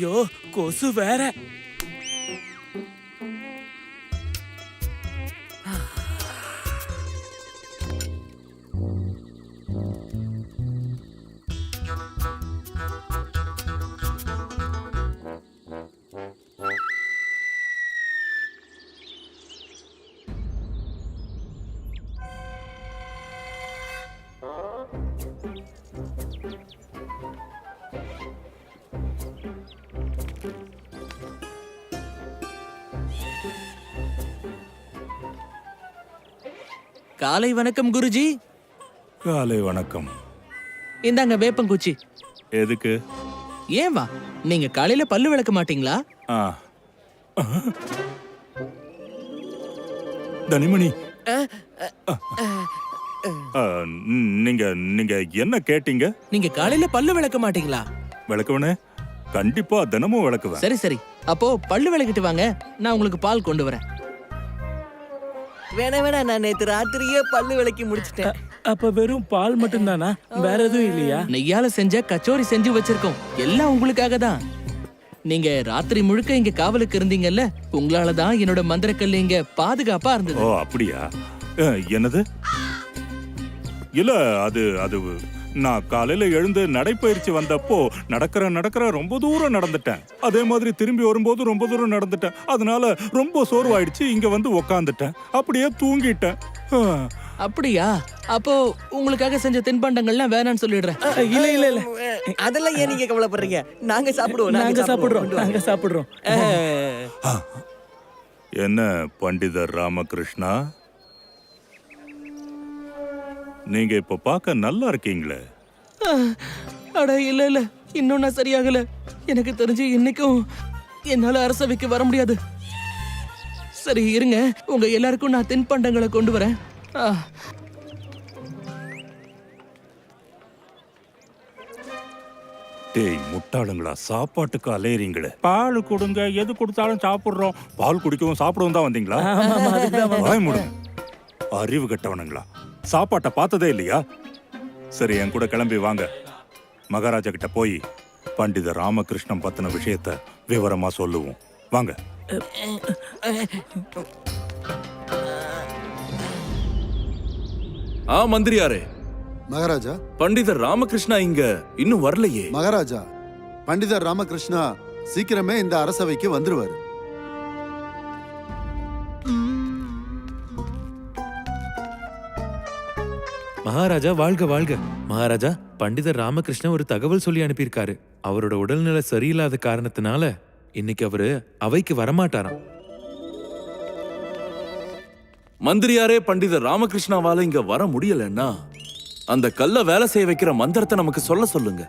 ஐயோ கொசு வேற காலை வணக்கம் குருஜி. காலை வணக்கம். இந்தாங்க வேப்பங்குச்சி எதுக்கு? ஏன் வா? நீங்க காலையில பல்லு விளக்க மாட்டீங்களா? ஆ. தனிமணி. ஆ, நீங்க நீங்க என்ன கேட்டீங்க? நீங்க காலையில பல்லு விளக்க மாட்டீங்களா? விளக்குவனே? கண்டிப்பா தினமும் விளக்குவேன். சரி சரி. அப்போ பல்லு விளக்கிட்டு வாங்க. நான் உங்களுக்கு பால் கொண்டு வரேன். வேணா வேணா நான் நேத்து ராத்திரியே பல்லு விளக்கி முடிச்சிட்டேன். அப்ப வெறும் பால் மட்டும்தானா? வேற எதுவும் இல்லையா? நெய்யால செஞ்ச கச்சோரி செஞ்சு வச்சிருக்கோம். எல்லாம் உங்களுக்காக தான். நீங்க ராத்திரி முழுக்க இங்க காவலுக்கு இருந்தீங்கல்ல உங்களால தான் என்னோட மந்திரக்கல் இங்க பாதுகாப்பா ஓ இருந்தது அப்படியா? ஆ, என்னது? இல்ல அது அது நான் காலையில எழுந்து நடைப்பயிற்சி வந்தப்போ நடக்கிற நடக்கிற ரொம்ப தூரம் நடந்துட்டேன். அதே மாதிரி திரும்பி வரும்போது ரொம்ப தூரம் நடந்துட்டேன். அதனால ரொம்ப சோர்வாயிடுச்சு. இங்க வந்து உக்காந்துட்டேன். அப்படியே தூங்கிட்டேன். அப்படியா? அப்போ உங்களுக்காக செஞ்ச தின்பண்டங்கள்லாம் வேணாம்னு சொல்லிடுறேன். இல்ல இல்ல இல்ல. அதெல்லாம் ஏன் நீங்க கவலைப்படுறீங்க? நாங்க சாப்பிடுவோம் நாங்க சாப்பிடுறோம். நாங்க சாப்பிடுறோம். என்ன பண்டிதர் ராமகிருஷ்ணா? நீங்க இப்ப பார்க்க நல்லா இருக்கீங்களே. அட இல்ல இல்ல. இன்னும் நான் சரியாகல. எனக்கு தெரிஞ்சு இன்னைக்கும் என்னால அரசவைக்கு வர முடியாது. சரி இருங்க. உங்க எல்லாருக்கும் நான் தின்பண்டங்களை கொண்டு வரேன். டேய் முட்டாளுங்களா? சாப்பாட்டுக்கு அலையறீங்களே. பால் கொடுங்க. எது கொடுத்தாலும் சாப்பிடுறோம். பால் குடிக்கவும் சாப்பிடவும் தான் வந்தீங்களா? வாய் மூடுங்க. அறிவு கெட்டவனுங்களா? சாப்பாட்டை பார்த்ததே இல்லையா? சரி என் கூட கிளம்பி வாங்க. மகாராஜா கிட்ட போய் பண்டித ராமகிருஷ்ணன் பத்தின விஷயத்த விவரமா சொல்லுவோம். வாங்க. ஆ மந்திரியாரே. மகாராஜா. பண்டிதர் ராமகிருஷ்ணா இங்க இன்னும் வரலையே. மகாராஜா பண்டிதர் ராமகிருஷ்ணா சீக்கிரமே இந்த அரசவைக்கு வந்துருவாரு. மகாராஜா வாழ்க வாழ்க. மகாராஜா பண்டிதர் ராமகிருஷ்ணன் ஒரு தகவல் சொல்லி அனுப்பியிருக்காரு. அவரோட உடல்நிலை சரியில்லாத காரணத்தினால இன்னைக்கு அவரு அவைக்கு வரமாட்டாராம். மந்திரியாரே பண்டிதர் ராமகிருஷ்ணாவால இங்க வர முடியலன்னா அந்த கல்ல வேலை செய்ய வைக்கிற மந்திரத்தை நமக்கு சொல்ல சொல்லுங்க.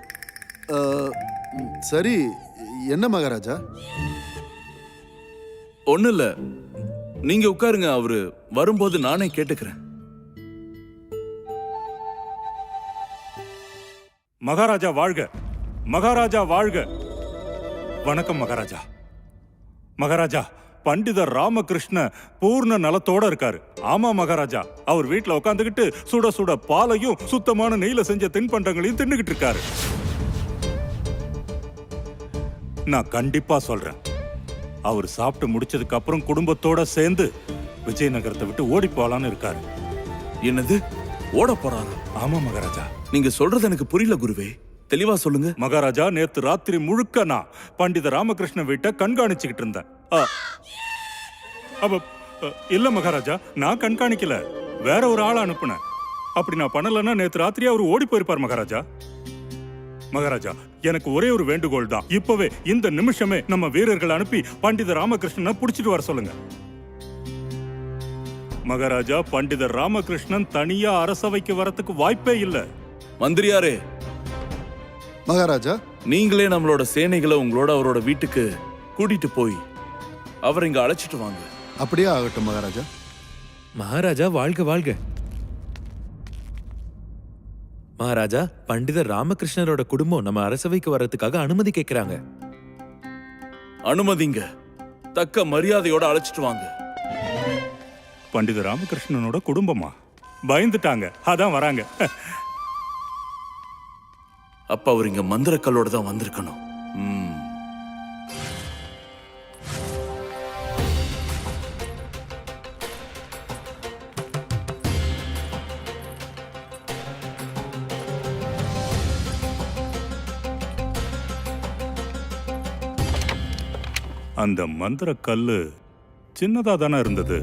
சரி என்ன மகாராஜா? ஒண்ணு இல்ல நீங்க உட்காருங்க அவரு வரும்போது நானே கேட்டுக்கிறேன். மகாராஜா வாழ்க. மகாராஜா வாழ்க. வணக்கம் மகாராஜா. மகாராஜா பண்டிதர் ராமகிருஷ்ண பூர்ண நலத்தோட இருக்காரு. ஆமா மகாராஜா அவர் வீட்டுல உட்காந்துக்கிட்டு சுட சுட பாலையும் சுத்தமான நெய்ல செஞ்ச தின்பண்டங்களையும் தின்னுகிட்டு இருக்காரு. நான் கண்டிப்பா சொல்றேன். அவர் சாப்பிட்டு முடிச்சதுக்கு அப்புறம் குடும்பத்தோட சேர்ந்து விஜயநகரத்தை விட்டு ஓடி போலான்னு இருக்காரு. என்னது? ஓட போறாரா. ஆமா மகாராஜா. நீங்க சொல்றது எனக்கு புரியல குருவே. தெளிவா சொல்லுங்க. மகாராஜா நேத்து ராத்திரி முழுக்க நான் பண்டித ராமகிருஷ்ண வீட்டை கண்காணிச்சுக்கிட்டு இருந்தேன். அ, அப்ப அ, இல்ல மகாராஜா நான் கண்காணிக்கல. வேற ஒரு ஆளை அனுப்புனேன். அப்படி நான் பண்ணலன்னா நேத்து ராத்திரி அவர் ஓடி போயிருப்பார் மகாராஜா. மகாராஜா எனக்கு ஒரே ஒரு வேண்டுகோள் தான். இப்பவே இந்த நிமிஷமே நம்ம வீரர்கள் அனுப்பி பண்டித ராமகிருஷ்ணனை புடிச்சிட்டு வர சொல்லுங்க. மகாராஜா பண்டிதர் ராமகிருஷ்ணன் தனியா அரசவைக்கு வரத்துக்கு வாய்ப்பே இல்லை. மந்திரியாரே. மகாராஜா. நீங்களே நம்மளோட சேனைகளை உங்களோட அவரோட வீட்டுக்கு கூட்டிட்டு போய் அவர் இங்க அழைச்சிட்டு வாங்க. அப்படியே ஆகட்டும் மகாராஜா. மகாராஜா வாழ்க வாழ்க. மகாராஜா பண்டிதர் ராமகிருஷ்ணரோட குடும்பம் நம்ம அரசவைக்கு வர்றதுக்காக அனுமதி கேட்கிறாங்க அனுமதிங்க. தக்க மரியாதையோட அழைச்சிட்டு வாங்க. பண்டித ராமகிருஷ்ணனோட குடும்பமா? பயந்துட்டாங்க. அதான் வராங்க. அப்ப அவர் இங்க மந்திரக்கல்லோட தான் வந்திருக்கணும். அந்த மந்திர கல்லு சின்னதா தானே இருந்தது?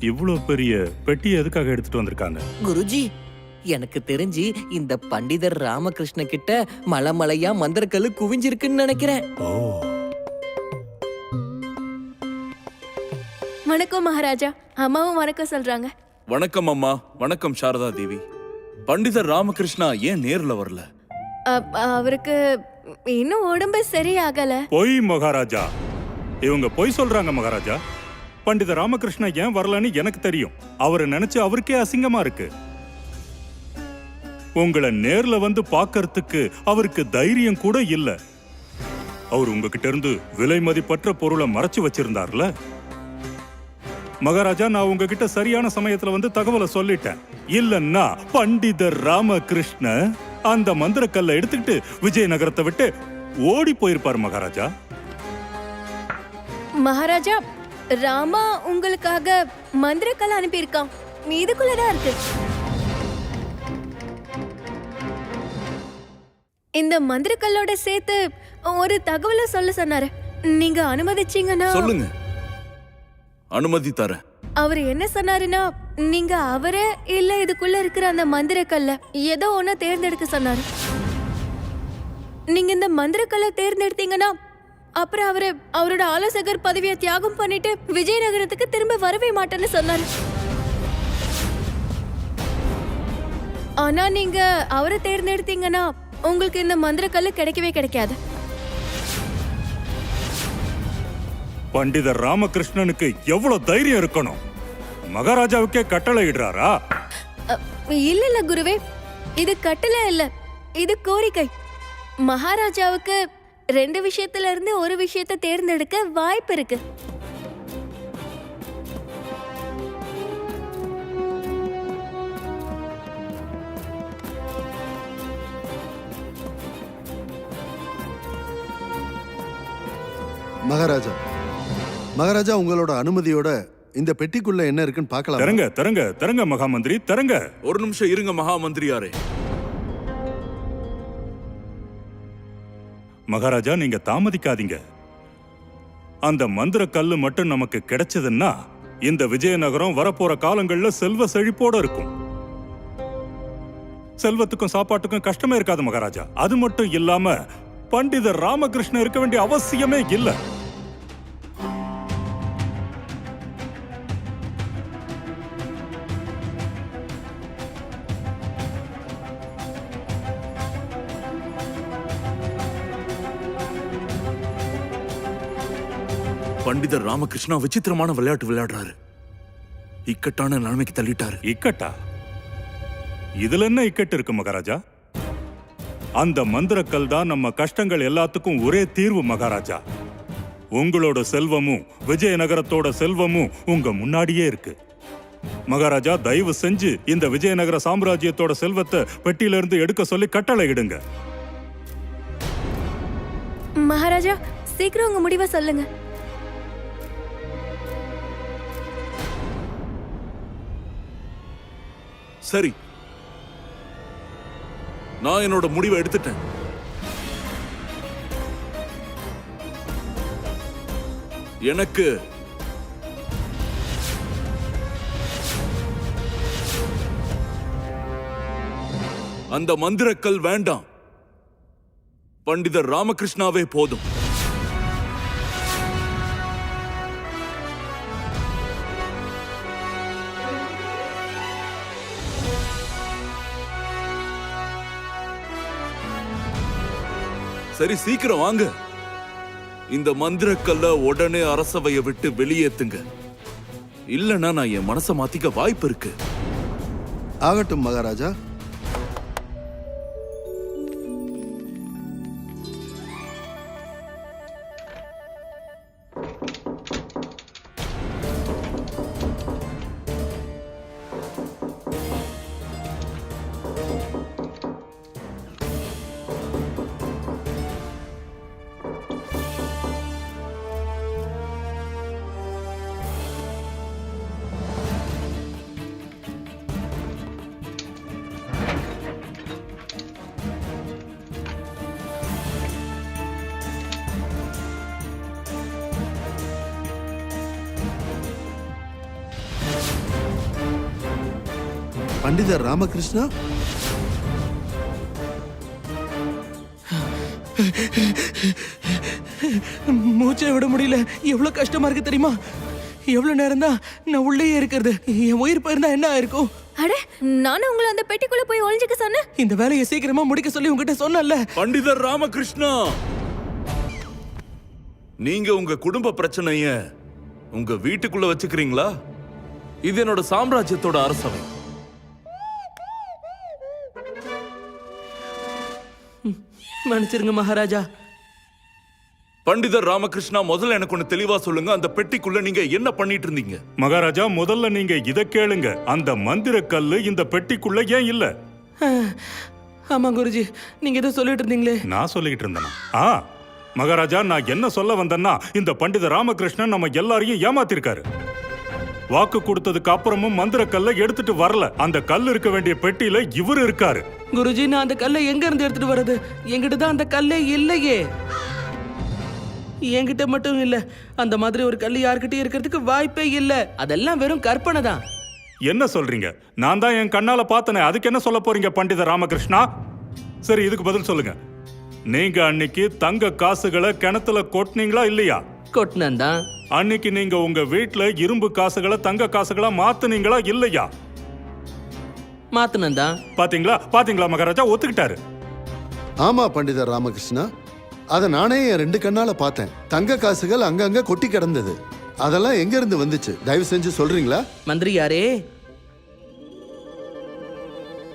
இவ்வளவு பெரிய பெட்டி எதுக்காக எடுத்துட்டு வந்திருக்காங்க? குருஜி எனக்கு தெரிஞ்சு இந்த பண்டிதர் ராமகிருஷ்ண கிட்ட மலை மலையா மந்திரக்கல்லு குவிஞ்சிருக்குன்னு நினைக்கிறேன். ஓ. வணக்கம் மகாராஜா. அம்மாவும் வணக்கம் சொல்றாங்க. வணக்கம் அம்மா. வணக்கம் சாரதா தேவி. பண்டிதர் ராமகிருஷ்ணா ஏன் நேர்ல வரல? அ- அவருக்கு இன்னும் உடம்பு சரியாகல. பொய் மகாராஜா. இவங்க பொய் சொல்றாங்க மகாராஜா. பண்டித ராமகிருஷ்ணா ஏன் வரலன்னு எனக்கு தெரியும். அவரை நினைச்சு அவருக்கே அசிங்கமா இருக்கு. உங்களை நேர்ல வந்து பார்க்கறதுக்கு அவருக்கு தைரியம் கூட இல்ல. அவர் உங்ககிட்ட இருந்து விலை மதிப்பற்ற பொருளை மறைச்சு வச்சிருந்தார்ல? மகாராஜா நான் உங்ககிட்ட சரியான சமயத்துல வந்து தகவலை சொல்லிட்டேன். இல்லன்னா பண்டிதர் ராமகிருஷ்ண அந்த மந்திரக்கல்லை எடுத்துக்கிட்டு விஜயநகரத்தை விட்டு ஓடி போயிருப்பார் மகாராஜா. மகாராஜா ராமா உங்களுக்காக மந்திரக்கல் அனுப்பியிருக்கான். இதுக்குள்ளதான் இருக்கு. இந்த மந்திரக்கல்லோட சேர்த்து ஒரு தகவலை சொல்ல சொன்னாரு. நீங்க அனுமதிச்சீங்கன்னா சொல்லுங்க. அனுமதி தரேன். அவர் என்ன சொன்னாருன்னா நீங்க அவரே இல்ல இதுக்குள்ள இருக்கிற அந்த மந்திரக்கல்ல ஏதோ ஒண்ணு தேர்ந்தெடுக்க சொன்னாரு. நீங்க இந்த மந்திரக்கல்ல தேர்ந்தெடுத்தீங்கன்னா அப்புறம் அவரு அவரோட ஆலோசகர் பதவியை தியாகம் பண்ணிட்டு விஜயநகரத்துக்கு திரும்ப வரவே மாட்டேன்னு சொன்னாரு. ஆனா நீங்க அவரை தேர்ந்தெடுத்தீங்கன்னா உங்களுக்கு இந்த மந்திரக்கல்லு கிடைக்கவே கிடைக்காது. பண்டிதர் ராமகிருஷ்ணனுக்கு எவ்வளவு தைரியம் இருக்கணும்? மகாராஜாவுக்கே கட்டளை இடுறாரா? இல்ல இல்ல குருவே. இது கட்டளை இல்ல இது கோரிக்கை. மகாராஜாவுக்கு ரெண்டு விஷயத்துல இருந்து ஒரு விஷயத்தை தேர்ந்தெடுக்க வாய்ப்பு இருக்கு. மகாராஜா மகாராஜா உங்களோட அனுமதியோட இந்த பெட்டிக்குள்ள என்ன இருக்குன்னு பார்க்கலாம்? தரங்க தரங்க தரங்க மகாமந்திரி தரங்க. ஒரு நிமிஷம் இருங்க மகா மகாராஜா நீங்க தாமதிக்காதீங்க. அந்த மந்திர கல்லு மட்டும் நமக்கு கிடைச்சதுன்னா இந்த விஜயநகரம் வரப்போற காலங்கள்ல செல்வ செழிப்போட இருக்கும். செல்வத்துக்கும் சாப்பாட்டுக்கும் கஷ்டமே இருக்காது மகாராஜா. அது மட்டும் இல்லாம பண்டிதர் ராமகிருஷ்ணன் இருக்க வேண்டிய அவசியமே இல்ல. பண்டிதர் ராமகிருஷ்ணா விசித்திரமான விளையாட்டு விளையாடுறாரு. இக்கட்டான நிலைமைக்கு தள்ளிட்டாரு. இக்கட்டா? இதுல என்ன இக்கட்டு இருக்கு மகாராஜா? அந்த மந்திரக்கல் தான் நம்ம கஷ்டங்கள் எல்லாத்துக்கும் ஒரே தீர்வு மகாராஜா. உங்களோட செல்வமும் விஜயநகரத்தோட செல்வமும் உங்க முன்னாடியே இருக்கு. மகாராஜா தயவு செஞ்சு இந்த விஜயநகர சாம்ராஜ்யத்தோட செல்வத்தை பெட்டியில இருந்து எடுக்க சொல்லி கட்டளை இடுங்க. மகாராஜா சீக்கிரம் உங்க முடிவை சொல்லுங்க. சரி. நான் என்னோட முடிவை எடுத்துட்டேன். எனக்கு அந்த மந்திரக்கல் வேண்டாம். பண்டிதர் ராமகிருஷ்ணாவே போதும். சரி சீக்கிரம் வாங்க. இந்த மந்திரக்கல்ல உடனே அரசவையை விட்டு வெளியேத்துங்க. இல்லைன்னா நான் என் மனசை மாத்திக்க வாய்ப்பு இருக்கு. ஆகட்டும் மகாராஜா. பண்டிதர் ராமகிருஷ்ணா? மூச்சை விட முடியல. எவ்வளவு கஷ்டமா இருக்கு தெரியுமா? எவ்வளவு நேரம் தான் நான் உள்ளேயே இருக்கிறது. என் உயிர் போயிருந்தா என்ன ஆயிருக்கும்? அட நானும் உங்களை அந்த பெட்டிக்குள்ள போய் ஒளிஞ்சுக்க சொன்னேன். இந்த வேலையை சீக்கிரமா முடிக்க சொல்லி உங்ககிட்ட சொன்னேன்ல. பண்டிதர் ராமகிருஷ்ணா! நீங்க உங்க குடும்ப பிரச்சனைய உங்க வீட்டுக்குள்ள வச்சுக்கிறீங்களா? இது என்னோட சாம்ராஜ்யத்தோட அரசவை. மன்னிச்சிருங்க மகாராஜா. பண்டிதர் ராமகிருஷ்ணா முதல்ல எனக்கு ஒண்ணு தெளிவா சொல்லுங்க. அந்த பெட்டிக்குள்ள நீங்க என்ன பண்ணிட்டு இருந்தீங்க? மகாராஜா முதல்ல நீங்க இத கேளுங்க. அந்த மந்திர கல்லு இந்த பெட்டிக்குள்ள ஏன் இல்ல? ஆமா குருஜி நீங்க ஏதோ சொல்லிட்டு இருந்தீங்களே. நான் சொல்லிக்கிட்டு இருந்தேனா? ஆ மகாராஜா நான் என்ன சொல்ல வந்தேன்னா இந்த பண்டித ராமகிருஷ்ணன் நம்ம எல்லாரையும் ஏமாத்திருக்காரு. வாக்கு கொடுத்ததுக்கு அப்புறமும் மந்திர கல்லை எடுத்துட்டு வரல. அந்த கல் இருக்க வேண்டிய பெட்டியில இவர் இருக்காரு. குருஜி நான் அந்த கல்லை எங்க இருந்து எடுத்துட்டு வர்றது? என்கிட்ட தான் அந்த கல்லே இல்லையே. என்கிட்ட மட்டும் இல்ல அந்த மாதிரி ஒரு கல் யார்கிட்டயும் இருக்கிறதுக்கு வாய்ப்பே இல்ல. அதெல்லாம் வெறும் கற்பனை தான். என்ன சொல்றீங்க? நான் தான் என் கண்ணால பார்த்தனே அதுக்கு என்ன சொல்ல போறீங்க பண்டித ராமகிருஷ்ணா? சரி இதுக்கு பதில் சொல்லுங்க. நீங்க அன்னைக்கு தங்க காசுகளை கிணத்துல கொட்டினீங்களா இல்லையா? கொட்டினன் தான். அன்னைக்கு நீங்க உங்க வீட்ல இரும்பு காசுகளை தங்க காசுகளா மாத்துனீங்களா இல்லையா? மாத்தினன் தான் பாத்தீங்களா? பாத்தீங்களா மகாராஜா? ஒத்துக்கிட்டாரு. ஆமா பண்டிதர் ராமகிருஷ்ணா. அதை நானே என் ரெண்டு கண்ணால பார்த்தேன். தங்க காசுகள் அங்கங்க கொட்டி கிடந்தது. அதெல்லாம் எங்க இருந்து வந்துச்சு? தயவு செஞ்சு சொல்றீங்களா? மந்திரியாரே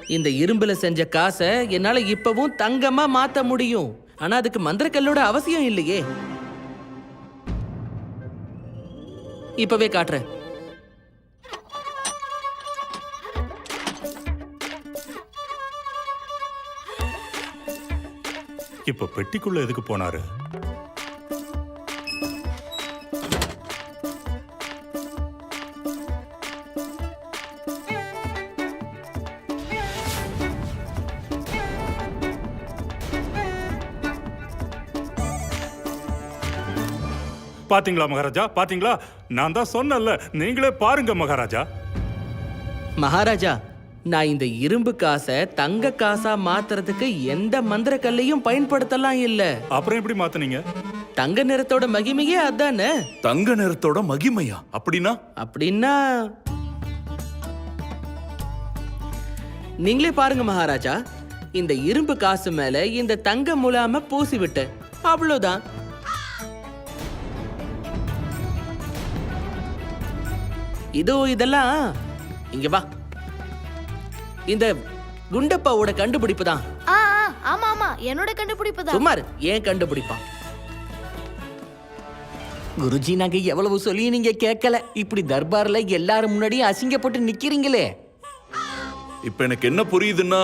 இந்த இரும்புல செஞ்ச காசை என்னால இப்பவும் தங்கமா மாத்த முடியும். ஆனா அதுக்கு மந்திரக்கல்லோட அவசியம் இல்லையே. இப்பவே காட்டுறேன். இப்ப பெட்டிக்குள்ள எதுக்கு போனாரு? பாத்தீங்களா மகாராஜா? பாத்தீங்களா? நான் தான் சொன்னேன்ல நீங்களே பாருங்க மகாராஜா. மகாராஜா நான் இந்த இரும்பு காசை தங்க காசா மாத்துறதுக்கு எந்த மந்திர கல்லையும் பயன்படுத்தலாம் இல்ல. அப்புறம் எப்படி மாத்துனீங்க? தங்க நிறத்தோட மகிமையே அதானே? தங்க நிறத்தோட மகிமையா? அப்படின்னா? அப்படின்னா நீங்களே பாருங்க மகாராஜா இந்த இரும்பு காசு மேல இந்த தங்க முலாம பூசி விட்டேன் அவ்வளவுதான். இதோ இதெல்லாம். இங்க வா. இந்த குண்டப்பாவோட கண்டுபிடிப்பு தான். ஆ ஆ, ஆமா ஆமா. என்னோட கண்டுபிடிப்பு தான். சுமார் ஏன் கண்டுபிடிப்பான்? குருஜி நாங்க எவ்வளவு சொல்லி நீங்க கேட்கல. இப்படி தர்பார்ல எல்லாரும் முன்னாடியும் அசிங்கப்பட்டு நிக்கிறீங்களே. இப்ப எனக்கு என்ன புரியுதுன்னா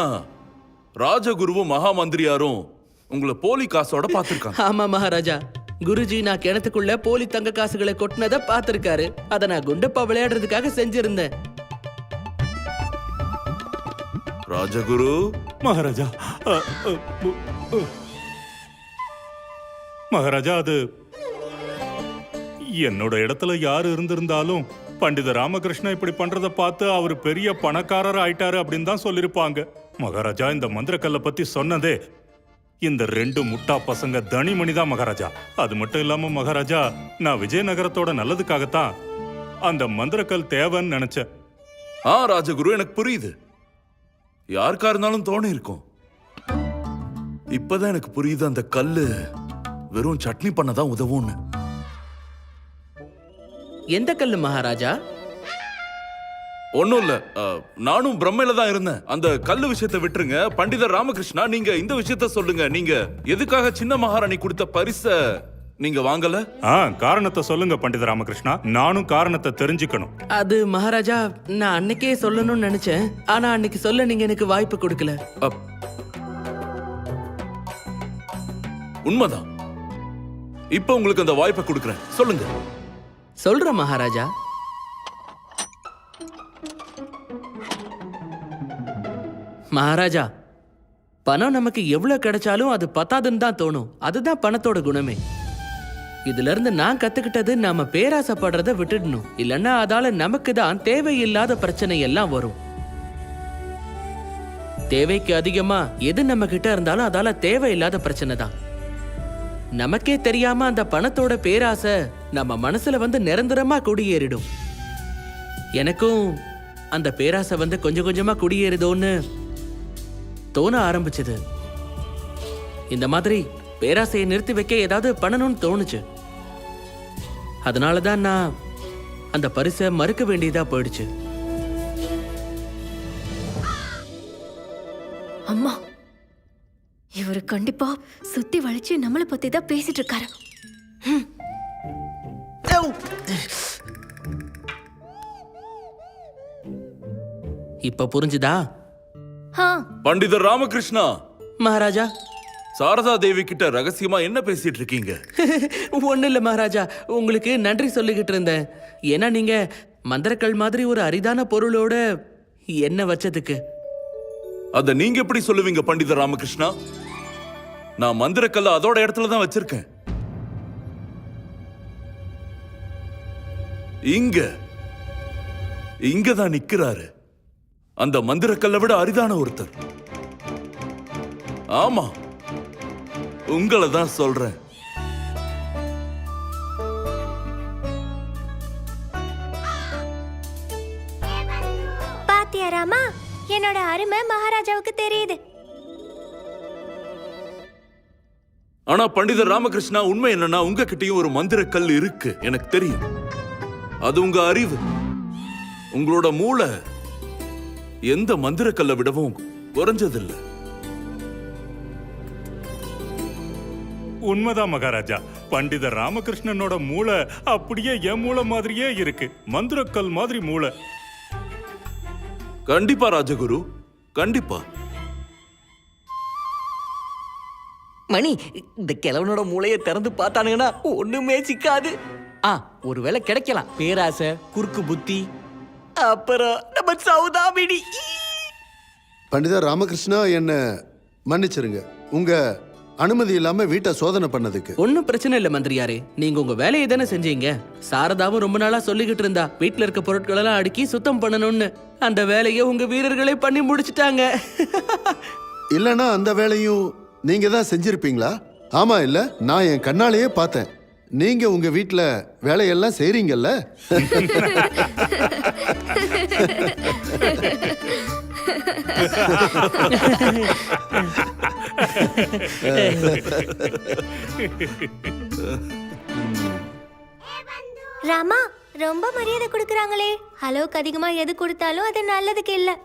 ராஜகுருவும் மகா மந்திரியாரும் உங்களை போலி காசோட பார்த்திருக்காங்க. ஆமா மகாராஜா. குருஜி நான் கிணத்துக்குள்ள போலி தங்க காசுகளை கொட்டினத பார்த்திருக்காரு. அத நான் குண்டப்பா விளையாடுறதுக்காக செஞ்சிருந்தேன். ராஜகுரு? மகாராஜா அ, அ, உ, உ. மகாராஜா அது என்னோட இடத்துல யாரு இருந்திருந்தாலும் பண்டித ராமகிருஷ்ணன் இப்படி பண்றத பார்த்து அவர் பெரிய பணக்காரர் ஆயிட்டாரு அப்படின்னு தான் சொல்லிருப்பாங்க மகாராஜா இந்த மந்திரக்கல்லை பத்தி சொன்னதே இந்த ரெண்டு முட்டா பசங்க தனிமணி தான் மகாராஜா. அது மட்டும் இல்லாம மகாராஜா நான் விஜயநகரத்தோட நல்லதுக்காகத்தான் அந்த மந்திரக்கல் தேவைன்னு நினைச்சேன் ஆ ராஜகுரு எனக்கு புரியுது. யாருக்கா இருந்தாலும் தோணி இருக்கும். இப்பதான் எனக்கு புரியுது அந்த கல்லு வெறும் சட்னி பண்ண தான் உதவும்னு. எந்த கல்லு மகாராஜா? ஒண்ணும் இல்ல. நானும் பிரம்மையில தான் இருந்தேன். அந்த கல்லு விஷயத்தை விட்டுருங்க. பண்டிதர் ராமகிருஷ்ணா நீங்க இந்த விஷயத்த சொல்லுங்க. நீங்க எதுக்காக சின்ன மகாராணி கொடுத்த பரிச நீங்க வாங்கல? ஆ காரணத்தை சொல்லுங்க பண்டித ராமகிருஷ்ணா. நானும் காரணத்தை தெரிஞ்சுக்கணும். அது மகாராஜா நான் அன்னைக்கே சொல்லணும்னு நினைச்சேன். ஆனா அன்னைக்கு சொல்ல நீங்க எனக்கு வாய்ப்பு கொடுக்கல. அப். உண்மைதான். இப்ப உங்களுக்கு அந்த வாய்ப்பை கொடுக்கறேன். சொல்லுங்க. சொல்றேன் மகாராஜா. மகாராஜா பணம் நமக்கு எவ்வளவு கிடைச்சாலும் அது பத்தாதுன்னு தான் தோணும். அதுதான் பணத்தோட குணமே. இதுல இருந்து நான் கத்துக்கிட்டது நாம பேராசைப்படுறத விட்டுடணும். இல்லைன்னா அதால நமக்கு தான் தேவையில்லாத பிரச்சனை எல்லாம் வரும். தேவைக்கு அதிகமா எது நம்ம கிட்ட இருந்தாலும் அதால தேவையில்லாத பிரச்சனை தான். நமக்கே தெரியாம அந்த பணத்தோட பேராசை நம்ம மனசுல வந்து நிரந்தரமா குடியேறிடும். எனக்கும் அந்த பேராசை வந்து கொஞ்சம் கொஞ்சமா குடியேறுதோன்னு தோண ஆரம்பிச்சது. இந்த மாதிரி பேராசையை நிறுத்தி வைக்க ஏதாவது பண்ணணும்னு தோணுச்சு. அதனால தான் நான் அந்த பரிசை மறுக்க வேண்டியதா போயிடுச்சு. அம்மா இவரு கண்டிப்பா சுத்தி வளைச்சு நம்மளை பத்தி தான் பேசிட்டு இருக்காரு. இப்ப புரிஞ்சுதா? பண்டிதர் ராமகிருஷ்ணா. மகாராஜா. சாரதா தேவி கிட்ட ரகசியமா என்ன பேசிட்டு இருக்கீங்க? ஒண்ணு இல்ல மகாராஜா. உங்களுக்கு நன்றி சொல்லிக்கிட்டு இருந்தேன். ஏன்னா நீங்க மந்திரக்கல் மாதிரி ஒரு அரிதான பொருளோட என்ன வச்சதுக்கு? அத நீங்க எப்படி சொல்லுவீங்க பண்டிதர் ராமகிருஷ்ணா? நான் மந்திரக்கல்ல அதோட இடத்துல தான் வச்சிருக்கேன். இங்க. இங்க தான் நிக்கிறாரு. அந்த மந்திரக்கல்லை விட அரிதான ஒருத்தர். ஆமா உங்களை தான் சொல்றேன். பாத்தியா ராமா என்னோட அருமை மகாராஜாவுக்கு தெரியுது. ஆனா பண்டிதர் ராமகிருஷ்ணா உண்மை என்னன்னா உங்ககிட்டயும் ஒரு மந்திரக்கல் இருக்கு எனக்கு தெரியும். அது உங்க அறிவு. உங்களோட மூளை. எந்த மந்திரக்கல்லை விடவும் குறைஞ்சதில்லை. உண்மைதான் மகாராஜா. பண்டிதர் ராமகிருஷ்ணனோட மூளை அப்படியே என் மூளை மாதிரியே இருக்கு. மந்திரக்கல் மாதிரி மூளை. கண்டிப்பா ராஜகுரு கண்டிப்பா. மணி இந்த கிழவனோட மூளையை திறந்து பார்த்தானுங்கன்னா ஒண்ணுமே சிக்காது. ஆ ஒருவேளை கிடைக்கலாம். பேராசை குறுக்கு புத்தி. அப்புறம் நம்ம சௌதாமினி பண்டிதர் ராமகிருஷ்ணா என்ன மன்னிச்சிருங்க. உங்க அனுமதி இல்லாம வீட்டை சோதனை பண்ணதுக்கு. ஒன்னும் பிரச்சனை இல்ல மந்திரியாரே. நீங்க உங்க வேலையை தானே செஞ்சீங்க. சாரதாவும் ரொம்ப நாளா சொல்லிக்கிட்டு இருந்தா. வீட்ல இருக்க பொருட்கள் எல்லாம் அடுக்கி சுத்தம் பண்ணணும்னு. அந்த வேலையை உங்க வீரர்களே பண்ணி முடிச்சிட்டாங்க. இல்லனா அந்த வேலையும் நீங்க தான் செஞ்சிருப்பீங்களா? ஆமா இல்ல நான் என் கண்ணாலேயே பார்த்தேன். நீங்க உங்க வீட்ல வேலையெல்லாம் செய்றீங்கல்ல? ராமா ரொம்ப மரியாதை கொடுக்கறாங்களே. அளவுக்கு அதிகமா எது கொடுத்தாலும் அது நல்லதுக்கு இல்லை.